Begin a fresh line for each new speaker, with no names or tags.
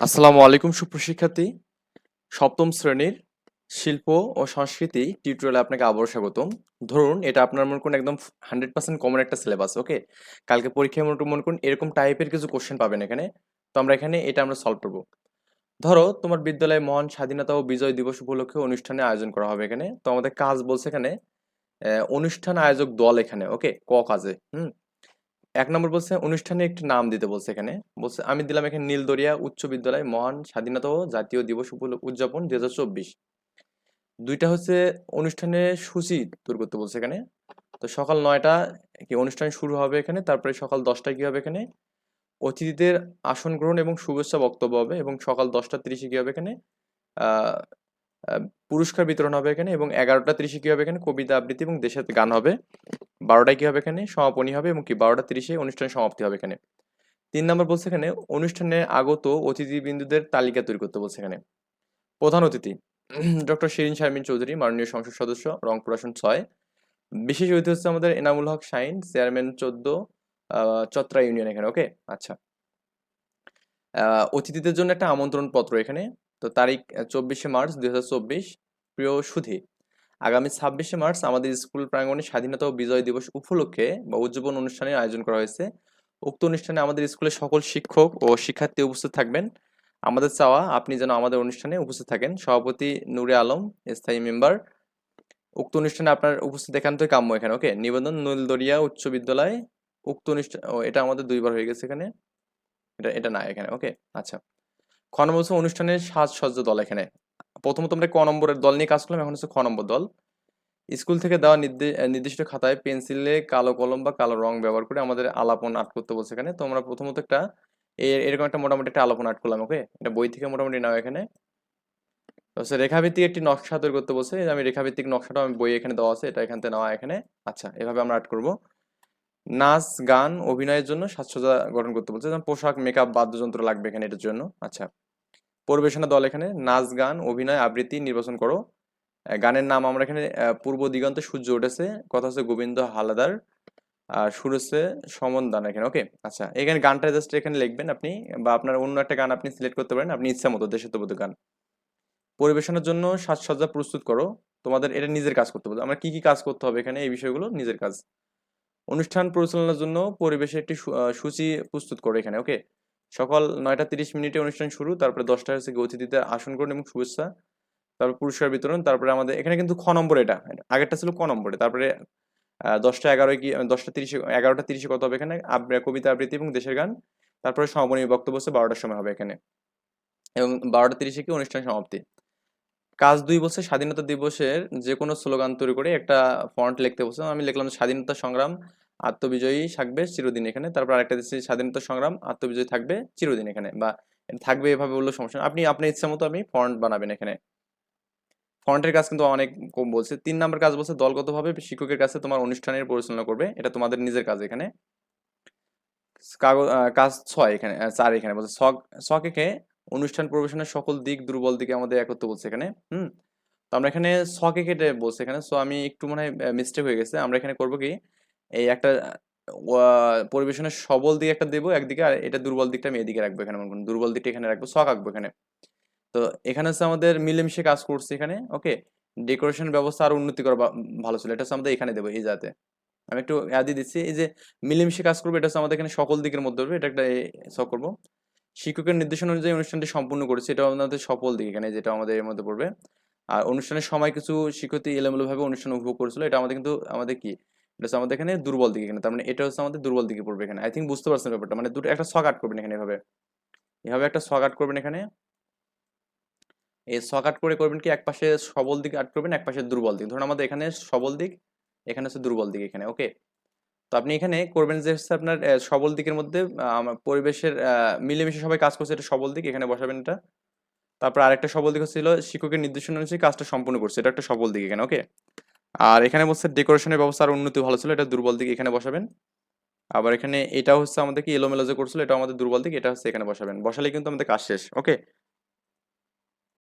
আসসালামু আলাইকুম সুপ্রশিক্ষার্থী সপ্তম শ্রেণির শিল্প ও সংস্কৃতি টিউটোরিয়ালে আপনাকে আবারও স্বাগতম। ধরুন, এটা আপনার মনে করুন একদম হান্ড্রেড পার্সেন্ট কমন একটা সিলেবাস ওকে কালকে পরীক্ষায় মনে মনে করুন এরকম টাইপের কিছু কোশ্চেন পাবেন এখানে। তো আমরা এখানে এটা আমরা সলভ করব। ধরো, তোমার বিদ্যালয়ে মহান স্বাধীনতা ও বিজয় দিবস উপলক্ষে অনুষ্ঠানে আয়োজন করা হবে এখানে। তো আমাদের কাজ বলছে এখানে অনুষ্ঠান আয়োজক দল এখানে ওকে ক কাজে, হুম? এক নম্বর বলছে, অনুষ্ঠানে একটি নাম দিতে, বলছে এখানে। বলছে, আমি দিলাম এখানে নীলদরিয়া উচ্চ বিদ্যালয় মহান স্বাধীনতা ও জাতীয় দিবস উদযাপন দুই হাজার চব্বিশ। দুইটা হচ্ছে অনুষ্ঠানে সূচি তৈরি করতে বলছে এখানে। তো সকাল নয়টা কি অনুষ্ঠান শুরু হবে এখানে, তারপরে সকাল দশটায় কি হবে এখানে? অতিথিদের আসন গ্রহণ এবং শুভেচ্ছা বক্তব্য হবে এবং সকাল দশটা তিরিশে কি হবে এখানে? পুরস্কার বিতরণ হবে এখানে এবং এগারোটা তিরিশে কি হবে এখানে? কবিতা আবৃত্তি এবং দেশের গান হবে। বারোটায় কি হবে এখানে? সমাপনী হবে এবং কি বারোটা তিরিশে অনুষ্ঠান সমাপ্তি হবে এখানে। তিন নম্বর বলছে এখানে, অনুষ্ঠানে আগত অতিথিবৃন্দুদের তালিকা তৈরি করতে বলছে এখানে। প্রধান অতিথি ডক্টর শিরিন শারমিন চৌধুরী, মাননীয় সংসদ সদস্য, রংপুর আসন ছয়। বিশেষ অতিথি হচ্ছে আমাদের এনামুল হক শাইন, চেয়ারম্যান চোদ্দ চত্রা ইউনিয়ন এখানে, ওকে? আচ্ছা। অতিথিদের জন্য একটা আমন্ত্রণ পত্র এখানে। তো তারিখ চব্বিশে মার্চ দুই হাজার চব্বিশ। প্রিয় সুধী আগামী ছাব্বিশে মার্চ আমাদের স্কুল প্রাঙ্গণে স্বাধীনতা ও বিজয় দিবস উপলক্ষে বা উদযাপন অনুষ্ঠানের আয়োজন করা হয়েছে। উক্ত অনুষ্ঠানে আমাদের স্কুলের সকল শিক্ষক ও শিক্ষার্থী উপস্থিত থাকবেন। আমাদের চাওয়া, আপনি যেন আমাদের অনুষ্ঠানে উপস্থিত থাকেন। সভাপতি নূরে আলম, স্থায়ী মেম্বার। উক্ত অনুষ্ঠানে আপনার উপস্থিত একান্তই কাম্য এখানে, ওকে? নিবেদন নীলদরিয়া উচ্চ বিদ্যালয়। উক্ত অনুষ্ঠান এটা আমাদের দুইবার হয়ে গেছে এখানে। এটা এটা না এখানে, ওকে? আচ্ছা। খ অনুষ্ঠানের সাজসজ্জা দল এখানে। প্রথমত আমরা ক নম্বরের দল নিয়ে কাজ করলাম, এখন হচ্ছে খ নম্বর দল। স্কুল থেকে দেওয়া নির্দিষ্ট খাতায় পেন্সিলে কালো কলম বা কালো রং ব্যবহার করে আমাদের আলাপন আর্ট করতে বলছে এখানে। তো আমরা প্রথমত একটা এরকম একটা মোটামুটি একটা আলাপন আর্ট করলাম ওকে এটা বই থেকে মোটামুটি নাও এখানে। হচ্ছে রেখাভিত্তিক একটি নকশা তৈরি করতে বলছে। আমি রেখাভিত্তিক নকশাটা আমি বই এখানে দেওয়া আছে, এটা এখান থেকে নেওয়া এখানে। আচ্ছা এভাবে আমরা আর্ট করব। নাচ, গান, অভিনয়ের জন্য সাজসজ্জা গঠন করতে বলছে। যেমন পোশাক মেকআপ বাদ্যযন্ত্র লাগবে এখানে এটার জন্য। আচ্ছা। পরিবেশনা দল এখানে, নাচ, গান, অভিনয়, আবৃত্তি, নির্বাচন করো। গানের নাম আমরা এখানে পূর্ব দিগন্তে সূর্য উঠেছে, কথা হচ্ছে গোবিন্দ হালাদার, আর সুর হচ্ছে সমন দান এখানে ওকে আচ্ছা এখানে গানটা জাস্ট এখানে লিখবেন আপনি, বা আপনার অন্য একটা গান আপনি সিলেক্ট করতে পারেন, আপনি ইচ্ছা মতো দেশাত্মবোধক গান। পরিবেশনের জন্য সাজসজ্জা প্রস্তুত করো, তোমাদের এটা নিজের কাজ করতে বলতে আমরা কি কি কাজ করতে হবে এখানে, এই বিষয়গুলো নিজের কাজ। অনুষ্ঠান পরিচালনার জন্য পরিবেশে একটি সূচি প্রস্তুত করো এখানে ওকে সকাল নয়টা তিরিশ মিনিটে অনুষ্ঠান শুরু, তারপরে দশটা হচ্ছে অতিথিদের আসন গ্রহণ এবং শুভেচ্ছা, তারপর পুরস্কার বিতরণ, তারপরে আমাদের এখানে কিন্তু খ নম্বর এটা আগেরটা ছিল ক নম্বরে তারপরে দশটা এগারোয় কি দশটা তিরিশে, এগারোটা তিরিশে কত হবে এখানে? কবিতা আবৃত্তি এবং দেশের গান, তারপরে সমাপনী বক্তব্য হচ্ছে বারোটার সময় হবে এখানে। এবং বারোটা তিরিশে কি অনুষ্ঠান সমাপ্তি। কাজ দুই বছর স্বাধীনতা দিবসের যে কোনো স্লোগান তৈরি করে একটা ফন্ট লিখতে বলছে। আমি লিখলাম স্বাধীনতা সংগ্রাম আত্মবিজয়ী থাকবে চিরদিন এখানে। তারপর আরেকটা দিচ্ছি স্বাধীনতা সংগ্রাম, আত্মবিজয়ী থাকবে চিরদিন এখানে বা থাকবে এভাবে বললে সমস্যা আপনি, আপনার ইচ্ছা মতো আপনি ফন্ট বানাবেন এখানে। ফন্টের কাজ কিন্তু অনেক কম বলছে। তিন নাম্বার কাজ বলছে দলগতভাবে শিক্ষকের কাছে তোমার অনুষ্ঠানের পরিচালনা করবে। এটা তোমাদের নিজের কাজ এখানে। কাগজ কাজ ছয় এখানে চার এখানে বলছে। ছক ছকে অনুষ্ঠান পরিবেশনের সকল দিক, দুর্বল দিকে আমাদের একত্র বলছে এখানে। হুম? তো আমরা এখানে ছকে কেটে বলছে এখানে। সো আমি একটু মনে মিস্টেক হয়ে গেছে। আমরা এখানে করব কি? এই একটা পরিবেশনের সবল দিক একটা দেবো একদিকে, আর এটা দুর্বল দিকটা আমি এদিকে রাখব এখানে। মনে করুন, দুর্বল দিকটা এখানে রাখব, ছক আঁকবো এখানে। তো এখানে হচ্ছে আমাদের মিলেমিশে কাজ করছে এখানে, ওকে? ডেকোরেশন ব্যবস্থা আরও উন্নতি করা ভালো ছিল। এটা হচ্ছে আমাদের এখানে দেবো, এই যাতে আমি একটু আদি দিচ্ছি, এই যে মিলেমিশে কাজ করব, এটা হচ্ছে আমাদের এখানে সকল দিকের মধ্যে হবে, এটা একটা সব করব। শিক্ষকের নির্দেশনা অনুযায়ী অনুষ্ঠানটি সম্পূর্ণ করেছে এটা আমাদের সফল দিক এখানে, যেটা আমাদের এর মধ্যে পড়বে। আর অনুষ্ঠানের সময় কিছু শিক্ষার্থী এলোমেলো ভাবে অনুষ্ঠান উপভোগ করেছিল, এটা আমাদের কিন্তু, আমাদের কি? এটা আমাদের এখানে দুর্বল দিকে এখানে, তার মানে এটা হচ্ছে আমাদের দুর্বল দিকে পড়বে এখানে। আই থিঙ্ক বুঝতে পারছেন ব্যাপারটা মানে দুটো একটা আট করবেন এখানে এভাবে। এভাবে একটা ছক আট করবেন এখানে। এই ছক আট করে করবেন কি, এক পাশে সবল দিক আট করবেন, এক পাশে দুর্বল দিক। ধরুন আমাদের এখানে সবল দিক, এখানে হচ্ছে দুর্বল দিক এখানে ওকে তো আপনি এখানে করবেন যে হচ্ছে আপনার সবল দিকের মধ্যে পরিবেশের মিলেমিশে সবাই কাজ করছে, এটা সবল দিক, এখানে বসাবেন এটা। তারপর আরেকটা সবল দিক হচ্ছিল শিক্ষকের নির্দেশনা অনুযায়ী কাজটা সম্পূর্ণ করছে, এটা একটা সবল দিক এখানে ওকে আর এখানে বলছে ডেকোরেশনের ব্যবস্থা আর উন্নতি ভালো ছিল, এটা দুর্বল দিকে এখানে বসাবেন। আবার এখানে এটা হচ্ছে আমাদের কি এলোমেলো যে করছিল এটা আমাদের দুর্বল দিক, এটা হচ্ছে এখানে বসাবেন। বসালে কিন্তু আমাদের কাজ শেষ ওকে